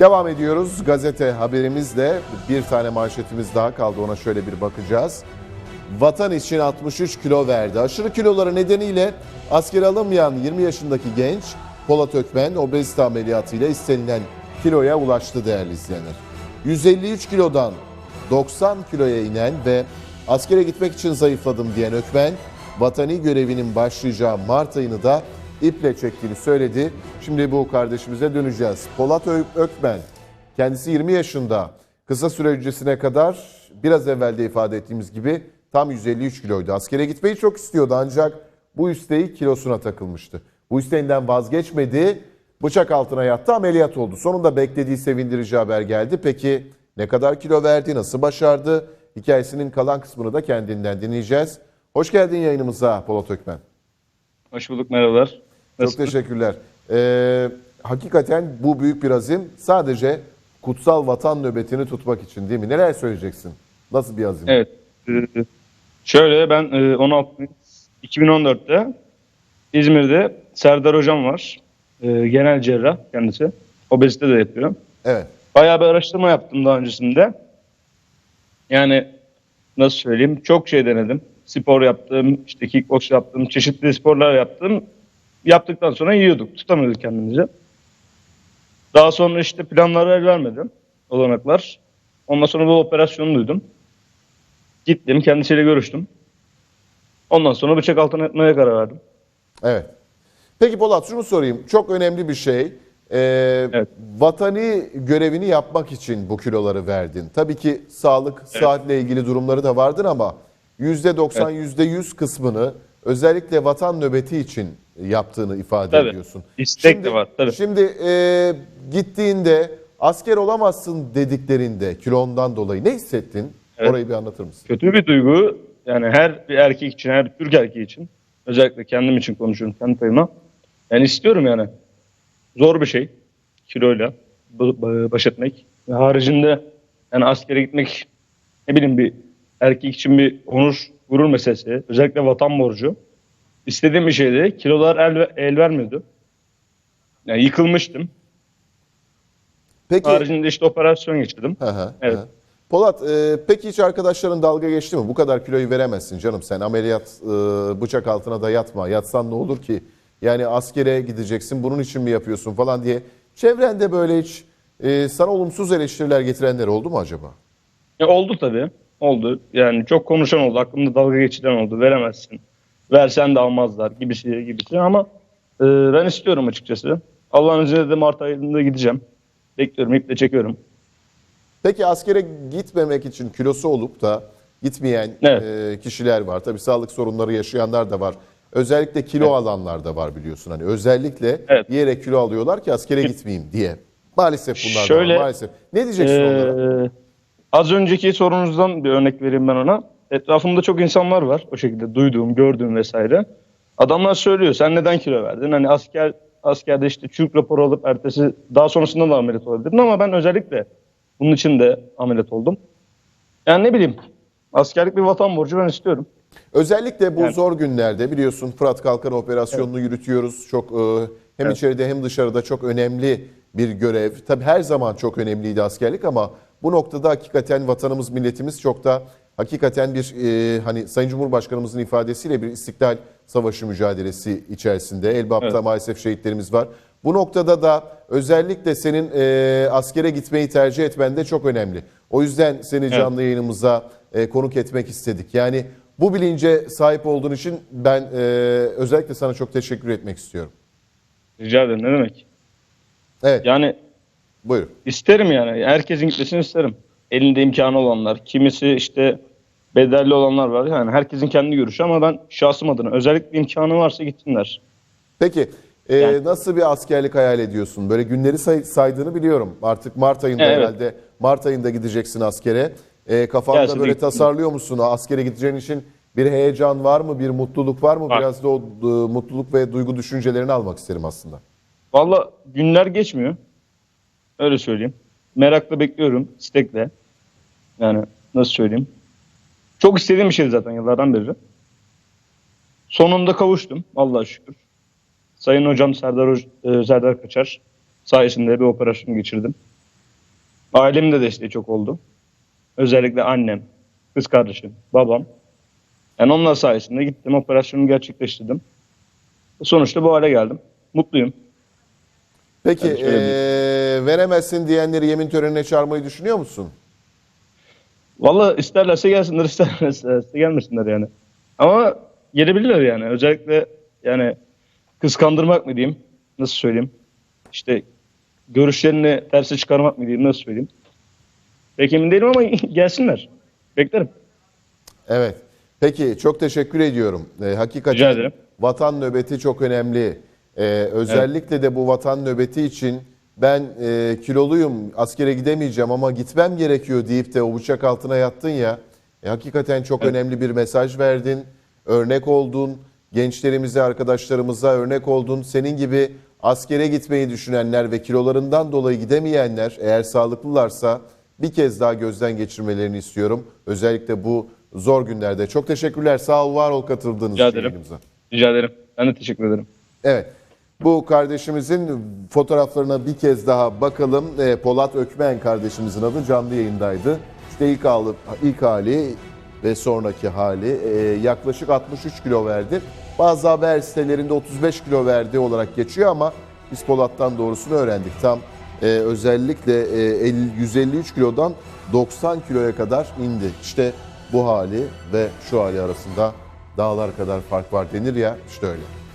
Devam ediyoruz. Gazete haberimizle bir tane manşetimiz daha kaldı. Ona şöyle bir bakacağız. Vatan için 63 kilo verdi. Aşırı kiloları nedeniyle askere alınmayan 20 yaşındaki genç Polat Ökmen obezite ameliyatıyla istenilen kiloya ulaştı değerli izleyenler. 153 kilodan 90 kiloya inen ve askere gitmek için zayıfladım diyen Ökmen, vatani görevinin başlayacağı Mart ayını da iple çektiğini söyledi. Şimdi bu kardeşimize döneceğiz. Polat Ökmen, kendisi 20 yaşında. Kısa süre öncesine kadar biraz evvel de ifade ettiğimiz gibi tam 153 kiloydu. Askere gitmeyi çok istiyordu ancak bu isteği kilosuna takılmıştı. Bu isteğinden vazgeçmedi. Bıçak altına yattı ameliyat oldu. Sonunda beklediği sevindirici haber geldi. Peki ne kadar kilo verdi, nasıl başardı? Hikayesinin kalan kısmını da kendinden dinleyeceğiz. Hoş geldin yayınımıza Polat Ökmen. Hoş bulduk, merhabalar. Çok teşekkürler. Ee, hakikaten bu büyük bir azim. Sadece kutsal vatan nöbetini tutmak için değil mi? Neler söyleyeceksin? Nasıl bir azim? Evet. Ee, şöyle ben e, 16 Mayıs 2014'te İzmir'de Serdar Hocam var. Ee, genel cerrah kendisi. Obezite de yapıyor. Evet. Bayağı bir araştırma yaptım daha öncesinde. Yani nasıl söyleyeyim çok şey denedim. Spor yaptım, işte kickbox yaptım, çeşitli sporlar yaptım. Yaptıktan sonra yiyorduk, tutamıyorduk kendimizi. Daha sonra işte planlara el vermedim, olanaklar. Ondan sonra bu operasyonu duydum. Gittim, kendisiyle görüştüm. Ondan sonra bıçak altına yatmaya karar verdim. Evet. Peki Polat şunu sorayım. Çok önemli bir şey. Ee, Evet. Vatani görevini yapmak için bu kiloları verdin. Tabii ki sağlık, saatle ilgili durumları da vardır ama %90, %100 kısmını özellikle vatan nöbeti için yaptığını ifade Tabii. ediyorsun. İstek de var, tabii. Şimdi e, gittiğinde asker olamazsın dediklerinde kilondan dolayı ne hissettin? Evet. Orayı bir anlatır mısın? kötü bir duygu. Yani her bir erkek için, her Türk erkeği için. Özellikle kendim için konuşuyorum, kendi payıma. Yani istiyorum yani. Zor bir şey. Kiloyla baş etmek. Ve haricinde yani askere gitmek ne bileyim bir erkek için bir onur, gurur meselesi. Özellikle vatan borcu. İstediğim bir şeydi. Kilolar el, el vermiyordu. Yani yıkılmıştım. Peki Haricinde işte operasyon geçirdim. Hı hı, Evet. hı. Polat, e, peki hiç arkadaşların dalga geçti mi? Bu kadar kiloyu veremezsin canım sen. Ameliyat e, bıçak altına da yatma. Yatsan ne olur ki? Yani askere gideceksin bunun için mi yapıyorsun falan diye. Çevrende böyle hiç e, sana olumsuz eleştiriler getirenler oldu mu acaba? Ya oldu tabii. Oldu. Yani çok konuşan oldu. Aklımda dalga geçiren oldu. Veremezsin. Versen de almazlar gibisi gibisi ama e, ben istiyorum açıkçası. Allah'ın izniyle de Mart ayında gideceğim. Bekliyorum. iple çekiyorum. Peki askere gitmemek için kilosu olup da gitmeyen Evet. e, kişiler var. Tabii sağlık sorunları yaşayanlar da var. Özellikle kilo alanlar da var biliyorsun. Hani özellikle Evet. yiyerek kilo alıyorlar ki askere gitmeyeyim diye. Maalesef bunlar da Şöyle, var maalesef. Ne diyeceksin onlara? Ee, az önceki sorunuzdan bir örnek vereyim ben ona. Etrafımda çok insanlar var. O şekilde duyduğum, gördüğüm vesaire. Adamlar söylüyor sen neden kilo verdin? Hani asker askerde işte çürük raporu alıp ertesi daha sonrasında da ameliyat olabilirdin ama ben özellikle bunun için de ameliyat oldum. Yani ne bileyim askerlik bir vatan borcu ben istiyorum. Özellikle bu Yani- zor günlerde biliyorsun Fırat Kalkan operasyonunu yürütüyoruz. Çok e, hem Evet. içeride hem dışarıda çok önemli bir görev. Tabii her zaman çok önemliydi askerlik ama bu noktada hakikaten vatanımız, milletimiz çok da hakikaten bir e, hani Sayın Cumhurbaşkanımızın ifadesiyle bir istiklal savaşı mücadelesi içerisinde. Elbap'ta Evet. maalesef şehitlerimiz var. Bu noktada da özellikle senin e, askere gitmeyi tercih etmen de çok önemli. O yüzden seni canlı yayınımıza e, konuk etmek istedik. Yani bu bilince sahip olduğun için ben e, özellikle sana çok teşekkür etmek istiyorum. Rica ederim ne demek. Evet, Yani buyurun. İsterim yani. Herkesin gitmesini isterim. Elinde imkanı olanlar. Kimisi işte bedelli olanlar var. Yani herkesin kendi görüşü ama ben şahsım adına özellikle imkanı varsa gitsinler. Peki e, Yani- nasıl bir askerlik hayal ediyorsun? Böyle günleri say- saydığını biliyorum. Artık Mart ayında Evet. herhalde Mart ayında gideceksin askere. E, kafanda Gelsin, böyle tasarlıyor musun? Askere gideceğin için bir heyecan var mı? Bir mutluluk var mı? Var. Biraz da o e, mutluluk ve duygu düşüncelerini almak isterim aslında. Valla günler geçmiyor. Öyle söyleyeyim. Merakla bekliyorum. istekle. Yani nasıl söyleyeyim. Çok istediğim bir şeydi zaten yıllardan beri. Sonunda kavuştum. Allah'a şükür. Sayın hocam Serdar, Hoc- e, Serdar Kaçar sayesinde bir operasyon geçirdim. Ailemin de desteği çok oldu. Özellikle annem, kız kardeşim, babam. Yani onlar sayesinde gittim operasyonu gerçekleştirdim. Sonuçta bu hale geldim. Mutluyum. Peki Yani şöyle eee, veremezsin diyenleri yemin törenine çağırmayı düşünüyor musun? Valla isterlerse gelsinler, isterlerse gelmesinler yani. Ama gelebilirler yani. Özellikle yani kıskandırmak mı diyeyim, nasıl söyleyeyim? İşte görüşlerini terse çıkarmak mı diyeyim, nasıl söyleyeyim? Pek emin değilim ama gelsinler. Beklerim. Evet. Peki çok teşekkür ediyorum. Ee, hakikaten Rica ederim. vatan nöbeti çok önemli. Ee, özellikle de bu vatan nöbeti için ben e, kiloluyum askere gidemeyeceğim ama gitmem gerekiyor deyip de o bıçak altına yattın ya. E, hakikaten çok önemli bir mesaj verdin. Örnek oldun. Gençlerimize, arkadaşlarımıza örnek oldun. Senin gibi askere gitmeyi düşünenler ve kilolarından dolayı gidemeyenler eğer sağlıklılarsa bir kez daha gözden geçirmelerini istiyorum. Özellikle bu zor günlerde. Çok teşekkürler. Sağ ol, var ol katıldığınız Rica için ederim. yayınımıza. Rica ederim. Ben de teşekkür ederim. Evet. Bu kardeşimizin fotoğraflarına bir kez daha bakalım. Ee, Polat Ökmen kardeşimizin adı canlı yayındaydı. İşte ilk, hali, ilk hali ve sonraki hali e, yaklaşık 63 kilo verdi. Bazı haber sitelerinde 35 kilo verdi olarak geçiyor ama biz Polat'tan doğrusunu öğrendik. Tam e, özellikle e, 50 153 kilodan 90 kiloya kadar indi. İşte bu hali ve şu hali arasında dağlar kadar fark var denir ya işte öyle.